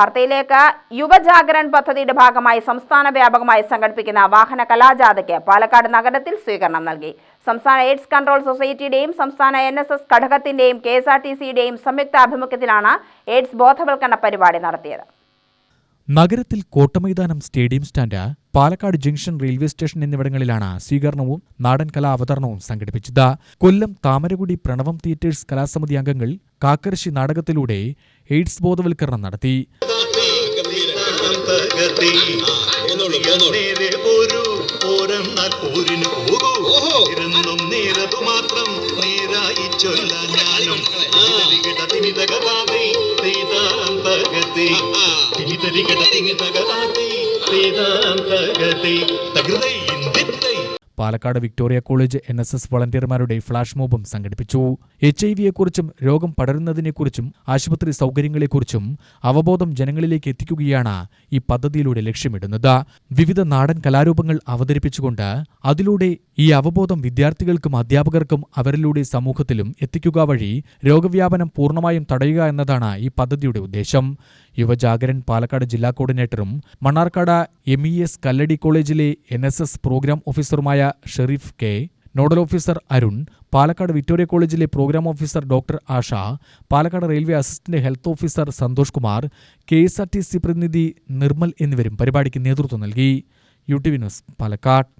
വാർത്തയിലേക്ക് യുവജാഗരൺ പദ്ധതിയുടെ ഭാഗമായി സംസ്ഥാന വ്യാപകമായി സംഘടിപ്പിക്കുന്ന വാഹന കലാജാഥയ്ക്ക് പാലക്കാട് നഗരത്തിൽ സ്വീകരണം നൽകി. സംസ്ഥാന എയ്ഡ്സ് കൺട്രോൾ സൊസൈറ്റിയുടെയും സംസ്ഥാന എൻ എസ് എസ് ഘടകത്തിന്റെയും കെ എസ് ആർ ടി സിയുടെയും സംയുക്ത ആഭിമുഖ്യത്തിലാണ് എയ്ഡ്സ് ബോധവൽക്കരണ പരിപാടി നടത്തിയത്. നഗരത്തിൽ Kottamaidanam stadium stand Palakkad junction railway station എന്നിവിടങ്ങളിലാണ് സ്വീകരണവും നാടൻ കലാ അവതരണവും സംഘടിപ്പിച്ചത്. കൊല്ലം താമരകുടി പ്രണവം തിയേറ്റേഴ്സ് കലാസമിതി അംഗങ്ങൾ കാക്കരശി നാടകത്തിലൂടെ എയ്ഡ്സ് ബോധവൽക്കരണം നടത്തി. നേരെ പോരൂ പോരെന്നാൽ പോരിന് പോകൂ ഇരുന്നും നേരതു മാത്രം നേരായി ചൊല്ല ഞാനും തിരികട തിനിതകതാതെ തേതാം തകതി തകതി Palakkad Victoria college N S S വളണ്ടിയർമാരുടെ flash മോബും സംഘടിപ്പിച്ചു. എച്ച് ഐ വിയെക്കുറിച്ചും രോഗം പടരുന്നതിനെക്കുറിച്ചും ആശുപത്രി സൗകര്യങ്ങളെക്കുറിച്ചും അവബോധം ജനങ്ങളിലേക്ക് എത്തിക്കുകയാണ് ഈ പദ്ധതിയിലൂടെ ലക്ഷ്യമിടുന്നത്. വിവിധ നാടൻ കലാരൂപങ്ങൾ അവതരിപ്പിച്ചുകൊണ്ട് അതിലൂടെ ഈ അവബോധം വിദ്യാർത്ഥികൾക്കും അധ്യാപകർക്കും അവരിലൂടെ സമൂഹത്തിലും എത്തിക്കുക വഴി രോഗവ്യാപനം പൂർണമായും തടയുക എന്നതാണ് ഈ പദ്ധതിയുടെ ഉദ്ദേശം. യുവജാഗരൻ പാലക്കാട് ജില്ലാ കോർഡിനേറ്ററും Mannarkkad M E S Kalladi കോളേജിലെ N S S programme ഓഫീസറുമായ Shareef K nodal officer Arun Palakkad Victoria കോളേജിലെ programme officer doctor Asha Palakkad railway assistant health officer Santhosh Kumar K S R T C പ്രതിനിധി നിർമ്മൽ എന്നിവരും പരിപാടിക്ക് നേതൃത്വം നൽകി. U T V news Palakkad.